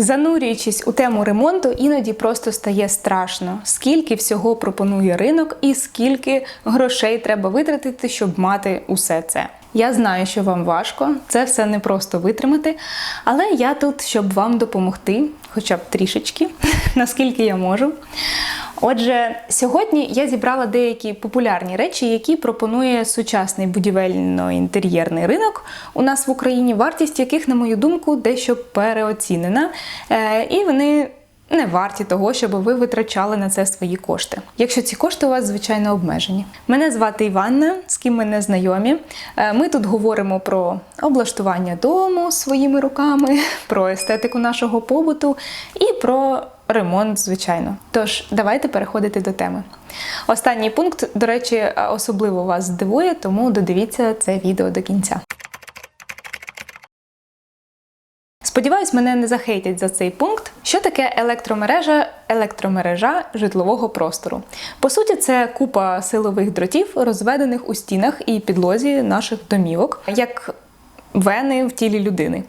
Занурюючись у тему ремонту, іноді просто стає страшно, скільки всього пропонує ринок і скільки грошей треба витратити, щоб мати усе це. Я знаю, що вам важко, це все не просто витримати, але я тут, щоб вам допомогти, хоча б трішечки, наскільки я можу. Отже, сьогодні я зібрала деякі популярні речі, які пропонує сучасний будівельно-інтер'єрний ринок у нас в Україні, вартість яких, на мою думку, дещо переоцінена. Е, І вони не варті того, щоб ви витрачали на це свої кошти. Якщо ці кошти у вас, звичайно, обмежені. Мене звати Іванна, з ким ми не знайомі. Е, Ми тут говоримо про облаштування дому своїми руками, про естетику нашого побуту і про ремонт, звичайно. Тож, давайте переходити до теми. Останній пункт, до речі, особливо вас здивує, тому додивіться це відео до кінця. Сподіваюсь, мене не захейтять за цей пункт. Що таке електромережа, електромережа житлового простору? По суті, це купа силових дротів, розведених у стінах і підлозі наших домівок, як вени в тілі людини.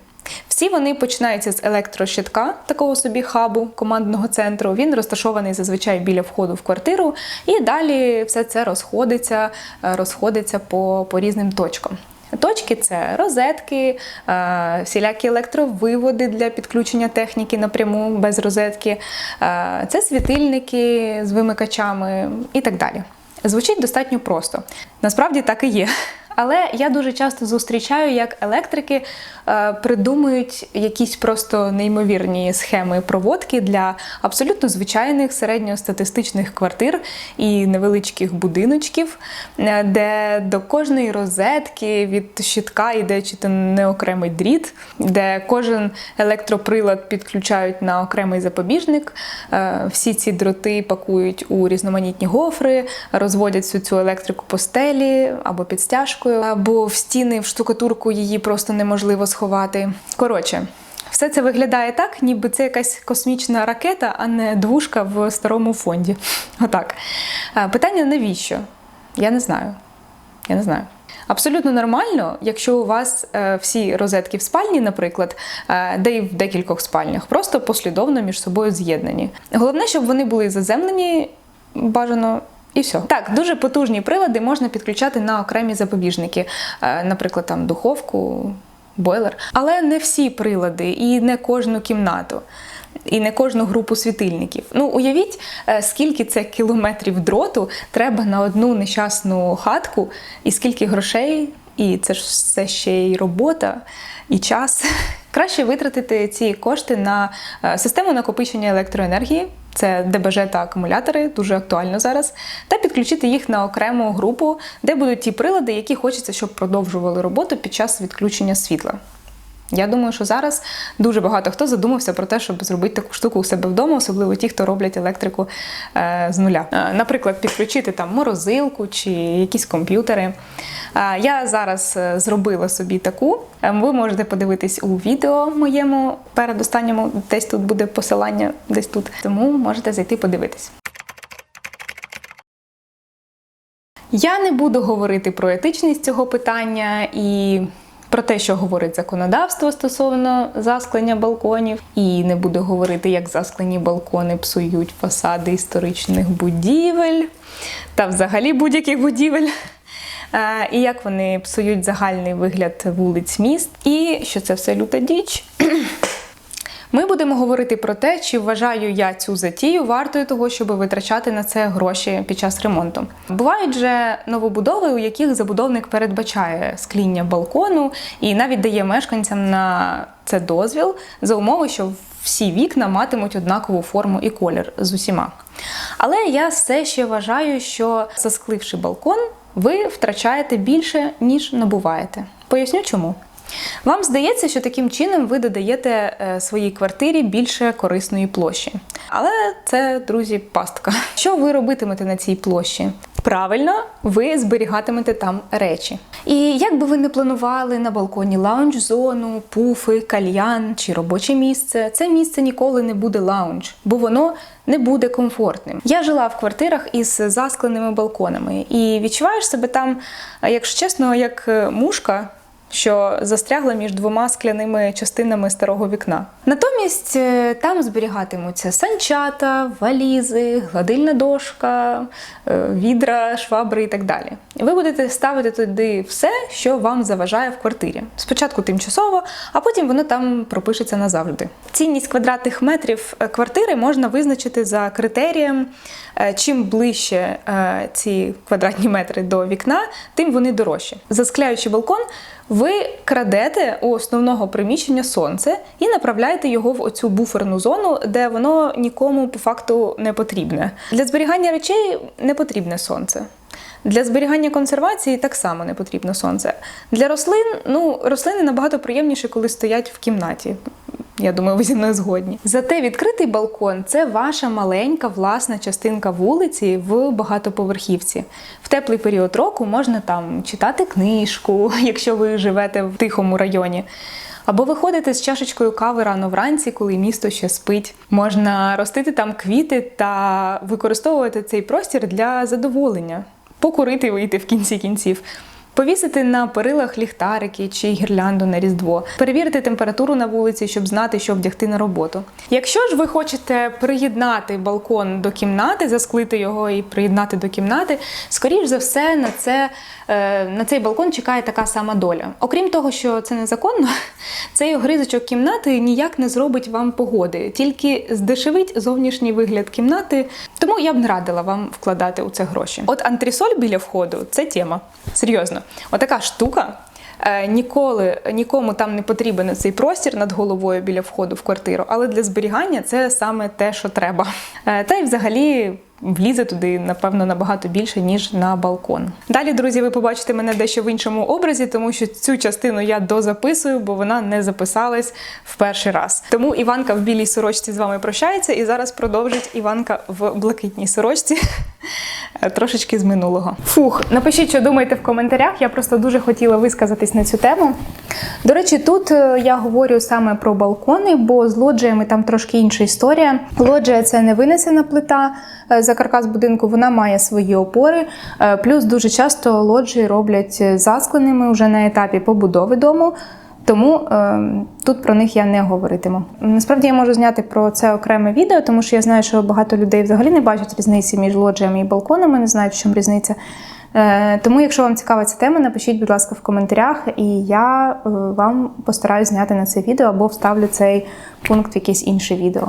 Всі вони починаються з електрощитка, такого собі хабу командного центру. Він розташований зазвичай біля входу в квартиру, і далі все це розходиться, е, розходиться по, по різним точкам. Точки це розетки, е, всілякі електровиводи для підключення техніки напряму без розетки, е, це світильники з вимикачами і так далі. Звучить достатньо просто. Насправді так і є. Але я дуже часто зустрічаю, як електрики е, придумують якісь просто неймовірні схеми проводки для абсолютно звичайних середньостатистичних квартир і невеличких будиночків, е, де до кожної розетки від щитка йде чи то не окремий дріт, де кожен електроприлад підключають на окремий запобіжник. Е, всі ці дроти пакують у різноманітні гофри, розводять всю цю електрику по стелі або під стяжкою, або в стіни в штукатурку її просто неможливо сховати. Коротше. Все це виглядає так, ніби це якась космічна ракета, а не двушка в старому фонді. Отак. Е, Питання навіщо? Я не знаю. Я не знаю. Абсолютно нормально, якщо у вас е, всі розетки в спальні, наприклад, е, де і в декількох спальнях, просто послідовно між собою з'єднані. Головне, щоб вони були заземлені бажано. І все. Так, дуже потужні прилади можна підключати на окремі запобіжники, Е, наприклад, там духовку, бойлер. Але не всі прилади і не кожну кімнату. І не кожну групу світильників. Ну, уявіть, е, скільки це кілометрів дроту треба на одну нещасну хатку, і скільки грошей, і це ж все ще й робота, і час. Краще витратити ці кошти на е, систему накопичення електроенергії, це ДБЖ та акумулятори, дуже актуально зараз, та підключити їх на окрему групу, де будуть ті прилади, які хочеться, щоб продовжували роботу під час відключення світла. Я думаю, що зараз дуже багато хто задумався про те, щоб зробити таку штуку у себе вдома, особливо ті, хто роблять електрику е, з нуля. Е, наприклад, підключити там морозилку чи якісь комп'ютери. Я зараз е, зробила собі таку. Е, Ви можете подивитись у відео моєму передостанньому, десь тут буде посилання, десь тут. Тому можете зайти подивитись. Я не буду говорити про етичність цього питання і про те, що говорить законодавство стосовно засклення балконів, і не буду говорити, як засклені балкони псують фасади історичних будівель та взагалі будь-яких будівель. Е, І як вони псують загальний вигляд вулиць міст, і що це все люта діч. Ми будемо говорити про те, чи вважаю я цю затію вартою того, щоб витрачати на це гроші під час ремонту. Бувають же новобудови, у яких забудовник передбачає скління балкону і навіть дає мешканцям на це дозвіл за умови, що всі вікна матимуть однакову форму і колір з усіма. Але я все ще вважаю, що заскливши балкон, ви втрачаєте більше, ніж набуваєте. Поясню чому. Вам здається, що таким чином ви додаєте е, своїй квартирі більше корисної площі. Але це, друзі, пастка. Що ви робитимете на цій площі? Правильно, ви зберігатимете там речі. І як би ви не планували на балконі лаунж-зону, пуфи, кальян чи робоче місце, це місце ніколи не буде лаунж, бо воно не буде комфортним. Я жила в квартирах із заскленими балконами і відчуваєш себе там, якщо чесно, як е, мушка що застрягла між двома скляними частинами старого вікна. Натомість е, там зберігатимуться санчата, валізи, гладильна дошка, е, відра, швабри і так далі. Ви будете ставити туди все, що вам заважає в квартирі. Спочатку тимчасово, а потім воно там пропишеться назавжди. Цінність квадратних метрів е, квартири можна визначити за критерієм. Чим ближче ці квадратні метри до вікна, тим вони дорожчі. Заскляючи балкон, ви крадете у основного приміщення сонце і направляєте його в оцю буферну зону, де воно нікому по факту не потрібне. Для зберігання речей не потрібне сонце. Для зберігання консервації так само не потрібно сонце. Для рослин, ну, рослини набагато приємніше, коли стоять в кімнаті. Я думаю, ви зі мною згодні. Зате відкритий балкон це ваша маленька власна частинка вулиці в багатоповерхівці. В теплий період року можна там читати книжку, якщо ви живете в тихому районі. Або виходити з чашечкою кави рано вранці, коли місто ще спить. Можна ростити там квіти та використовувати цей простір для задоволення, покурити і вийти в кінці кінців. Повісити на перилах ліхтарики чи гірлянду на різдво, перевірити температуру на вулиці, щоб знати, що вдягти на роботу. Якщо ж ви хочете приєднати балкон до кімнати, засклити його і приєднати до кімнати, скоріш за все на це е, на цей балкон чекає така сама доля. Окрім того, що це незаконно, цей огризочок кімнати ніяк не зробить вам погоди, тільки здешевить зовнішній вигляд кімнати. Тому я б не радила вам вкладати у це гроші. От антрісоль біля входу це тема. Серйозно, отака штука. Е, Ніколи нікому там не потрібен цей простір над головою біля входу в квартиру, але для зберігання це саме те, що треба. Е, Та й взагалі влізе туди, напевно, набагато більше, ніж на балкон. Далі, друзі, ви побачите мене дещо в іншому образі, тому що цю частину я дозаписую, бо вона не записалась в перший раз. Тому Іванка в білій сорочці з вами прощається, і зараз продовжить Іванка в блакитній сорочці. Трошечки з минулого. Фух, напишіть, що думаєте в коментарях. Я просто дуже хотіла висказатись на цю тему. До речі, тут е, я говорю саме про балкони, бо з лоджіями там трошки інша історія. Лоджія це не винесена плита за каркас будинку, вона має свої опори. Е, Плюс дуже часто лоджії роблять заскленими вже на етапі побудови дому. Тому е, тут про них я не говоритиму. Насправді я можу зняти про це окреме відео, тому що я знаю, що багато людей взагалі не бачать різниці між лоджіями і балконами, не знають, в чому різниця. Е, тому, якщо вам цікава ця тема, напишіть, будь ласка, в коментарях, і я е, вам постараюсь зняти на це відео або вставлю цей пункт в якесь інше відео.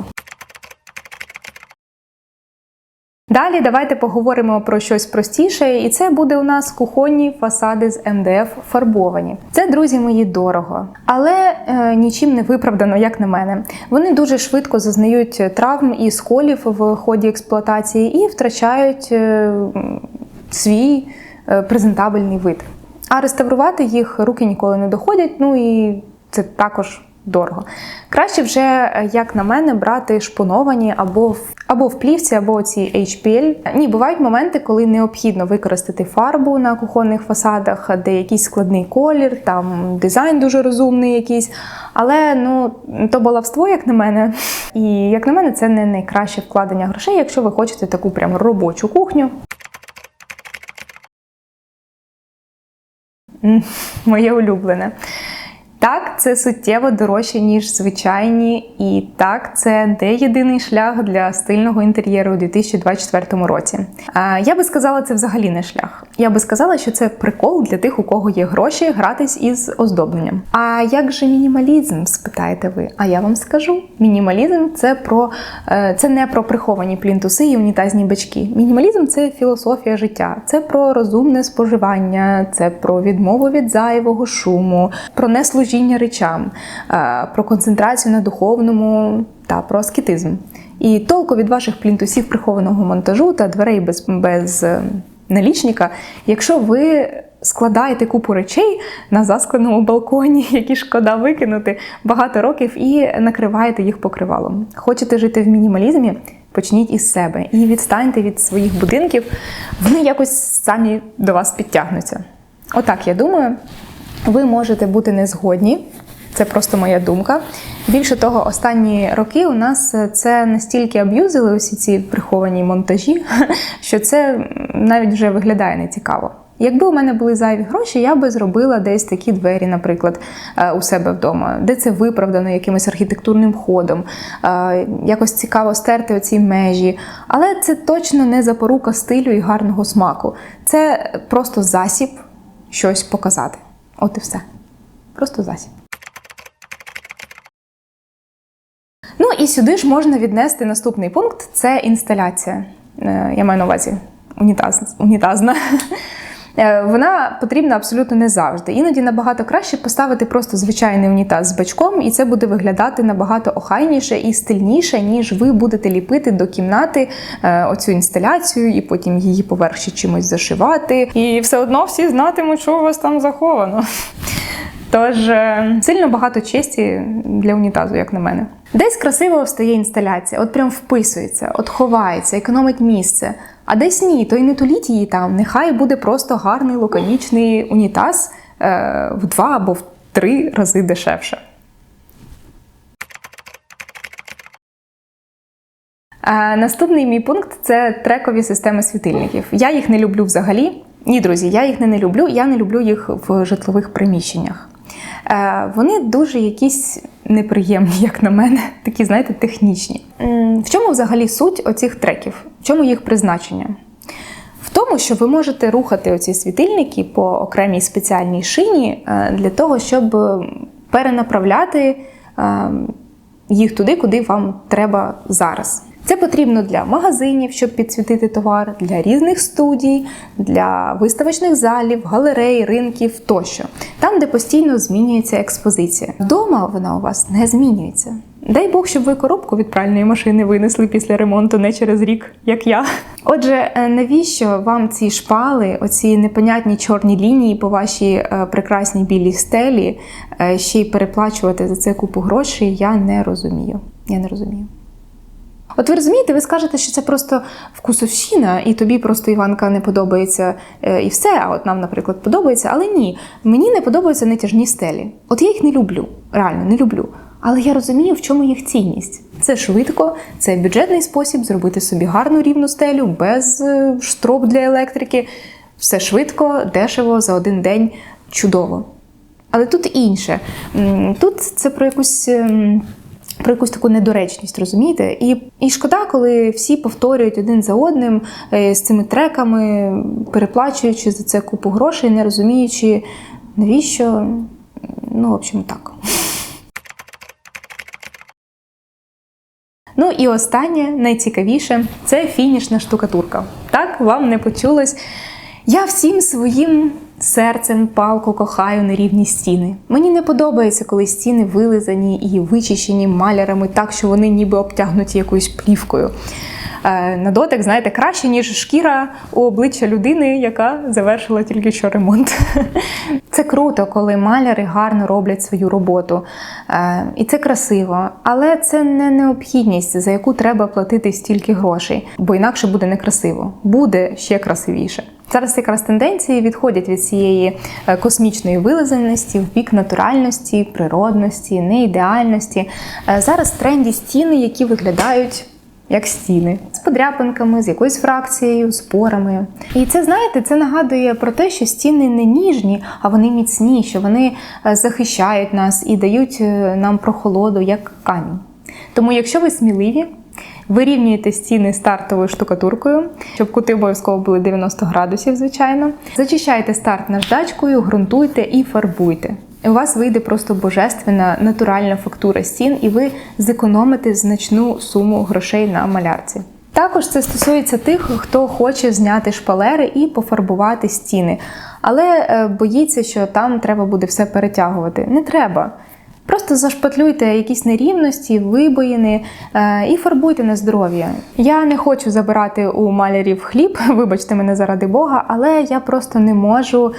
Далі давайте поговоримо про щось простіше, і це буде у нас кухонні фасади з МДФ фарбовані. Це, друзі мої, дорого, але е, нічим не виправдано, як на мене. Вони дуже швидко зазнають травм і сколів в ході експлуатації і втрачають е, свій е, презентабельний вид. А реставрувати їх руки ніколи не доходять. Ну і це також дорого. Краще вже, е, як на мене, брати шпоновані або в або в плівці, або ці HPL. Ні, бувають моменти, коли необхідно використати фарбу на кухонних фасадах, де якийсь складний колір, там дизайн дуже розумний якийсь. Але ну то балавство, як на мене. І як на мене, це не найкраще вкладення грошей, якщо ви хочете таку прям робочу кухню. Моє улюблене. Так, це суттєво дорожче, ніж звичайні, і так, це не єдиний шлях для стильного інтер'єру у 2024 році. Я би сказала, це взагалі не шлях. Я би сказала, що це прикол для тих, у кого є гроші гратись із оздобленням. А як же мінімалізм? спитаєте ви? А я вам скажу: мінімалізм це про е, це не про приховані плінтуси і унітазні бачки. Мінімалізм це філософія життя, це про розумне споживання, це про відмову від зайвого шуму, про неслужіння речам, е, про концентрацію на духовному та про аскетизм. І толку від ваших плінтусів прихованого монтажу та дверей без, без налічника, якщо ви складаєте купу речей на заскленому балконі, які шкода викинути багато років, і накриваєте їх покривалом. Хочете жити в мінімалізмі? Почніть із себе і відстаньте від своїх будинків, вони якось самі до вас підтягнуться. Отак я думаю. Ви можете бути не згодні, це просто моя думка. Більше того, останні роки у нас це настільки аб'юзили усі ці приховані монтажі, що це навіть вже виглядає нецікаво. Якби у мене були зайві гроші, я би зробила десь такі двері, наприклад, е, у себе вдома, де це виправдано якимось архітектурним ходом, е, якось цікаво стерти оці межі. Але це точно не запорука стилю і гарного смаку. Це просто засіб щось показати. От і все. Просто засіб. Ну і сюди ж можна віднести наступний пункт це інсталяція. Е, Я маю на увазі унітаз, унітазна. Е, Вона потрібна абсолютно не завжди. Іноді набагато краще поставити просто звичайний унітаз з бачком, і це буде виглядати набагато охайніше і стильніше, ніж ви будете ліпити до кімнати е, оцю інсталяцію, і потім її поверх чимось зашивати. І все одно всі знатимуть, що у вас там заховано. Тож е, сильно багато честі для унітазу, як на мене. Десь красиво встає інсталяція, от прям вписується, от ховається, економить місце. А десь ні, то й не туліть її там. Нехай буде просто гарний лаконічний унітаз е, в два або в три рази дешевше. Е, Наступний мій пункт це трекові системи світильників. Я їх не люблю взагалі. Ні, друзі, я їх не, не люблю. Я не люблю їх в житлових приміщеннях. Е, Вони дуже якісь неприємні, як на мене, такі, знаєте, технічні. В чому взагалі суть оцих треків? В чому їх призначення? В тому, що ви можете рухати оці світильники по окремій спеціальній шині е, для того, щоб перенаправляти е, їх туди, куди вам треба зараз. Це потрібно для магазинів, щоб підсвітити товар, для різних студій, для виставочних залів, галерей, ринків тощо. Там, де постійно змінюється експозиція. Вдома вона у вас не змінюється. Дай Бог, щоб ви коробку від пральної машини винесли після ремонту не через рік, як я. Отже, е, навіщо вам ці шпали, оці непонятні чорні лінії по вашій е, прекрасній білій стелі, е, ще й переплачувати за це купу грошей, я не розумію. Я не розумію. От ви розумієте, ви скажете, що це просто вкусовщина, і тобі просто Іванка не подобається е, і все. А от нам, наприклад, подобається. Але ні, мені не подобаються натяжні стелі. От я їх не люблю, реально не люблю. Але я розумію, в чому їх цінність. Це швидко, це бюджетний спосіб зробити собі гарну рівну стелю без е, штроп для електрики. Все швидко, дешево, за один день чудово. Але тут інше. Тут це про якусь. Про якусь таку недоречність, розумієте? І, і шкода, коли всі повторюють один за одним е, з цими треками, переплачуючи за це купу грошей, не розуміючи, навіщо. Ну, в общем, так. Ну і останнє, найцікавіше, це фінішна штукатурка. Так, вам не почулось. Я всім своїм серцем палко кохаю нерівні стіни. Мені не подобається, коли стіни вилизані і вичищені малярами так, що вони ніби обтягнуті якоюсь плівкою. Е, На дотик, знаєте, краще, ніж шкіра у обличчя людини, яка завершила тільки що ремонт. Це круто, коли маляри гарно роблять свою роботу. Е, І це красиво. Але це не необхідність, за яку треба платити стільки грошей, бо інакше буде некрасиво. Буде ще красивіше. Зараз якраз тенденції відходять від цієї е, космічної вилизаності в бік натуральності, природності, неідеальності. Е, Зараз в тренді стіни, які виглядають як стіни, з подряпинками, з якоюсь фракцією, з порами. І це, знаєте, це нагадує про те, що стіни не ніжні, а вони міцні, що вони е, захищають нас і дають нам прохолоду, як камінь. Тому, якщо ви сміливі, вирівнюєте стіни стартовою штукатуркою, щоб кути обов'язково були 90 градусів, звичайно. Зачищайте старт наждачкою, ґрунтуйте і фарбуйте. У вас вийде просто божественна натуральна фактура стін, і ви зекономите значну суму грошей на малярці. Також це стосується тих, хто хоче зняти шпалери і пофарбувати стіни, але е, боїться, що там треба буде все перетягувати. Не треба. Просто зашпатлюйте якісь нерівності, вибоїни е, і фарбуйте на здоров'я. Я не хочу забирати у малярів хліб, вибачте мене заради Бога, але я просто не можу е,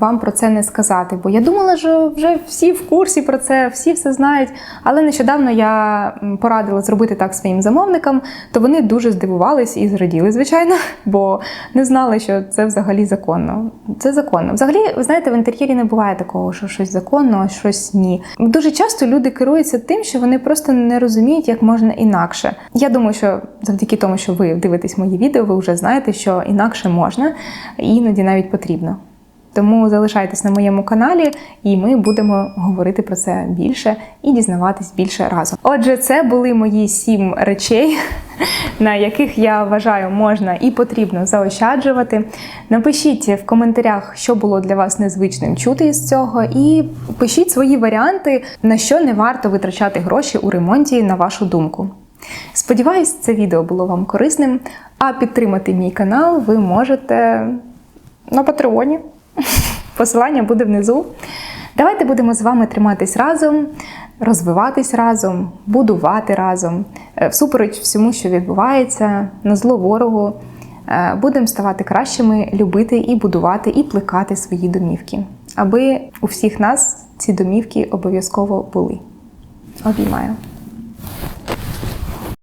вам про це не сказати. Бо я думала, що вже всі в курсі про це, всі все знають. Але нещодавно я порадила зробити так своїм замовникам, то вони дуже здивувались і зраділи, звичайно, бо не знали, що це взагалі законно. Це законно. Взагалі, ви знаєте, в інтер'єрі не буває такого, що щось законно, а щось ні. Дуже часто люди керуються тим, що вони просто не розуміють, як можна інакше. Я думаю, що завдяки тому, що ви дивитесь мої відео, ви вже знаєте, що інакше можна, і іноді навіть потрібно. Тому залишайтесь на моєму каналі, і ми будемо говорити про це більше і дізнаватись більше разом. Отже, це були мої сім речей, на яких я вважаю можна і потрібно заощаджувати. Напишіть в коментарях, що було для вас незвичним чути із цього, і пишіть свої варіанти, на що не варто витрачати гроші у ремонті, на вашу думку. Сподіваюсь, це відео було вам корисним. А підтримати мій канал ви можете на Патреоні. Посилання буде внизу. Давайте будемо з вами триматись разом, розвиватись разом, будувати разом, е, всупереч всьому, що відбувається, на зло ворогу. Е, Будемо ставати кращими, любити і будувати, і плекати свої домівки, аби у всіх нас ці домівки обов'язково були. Обіймаю.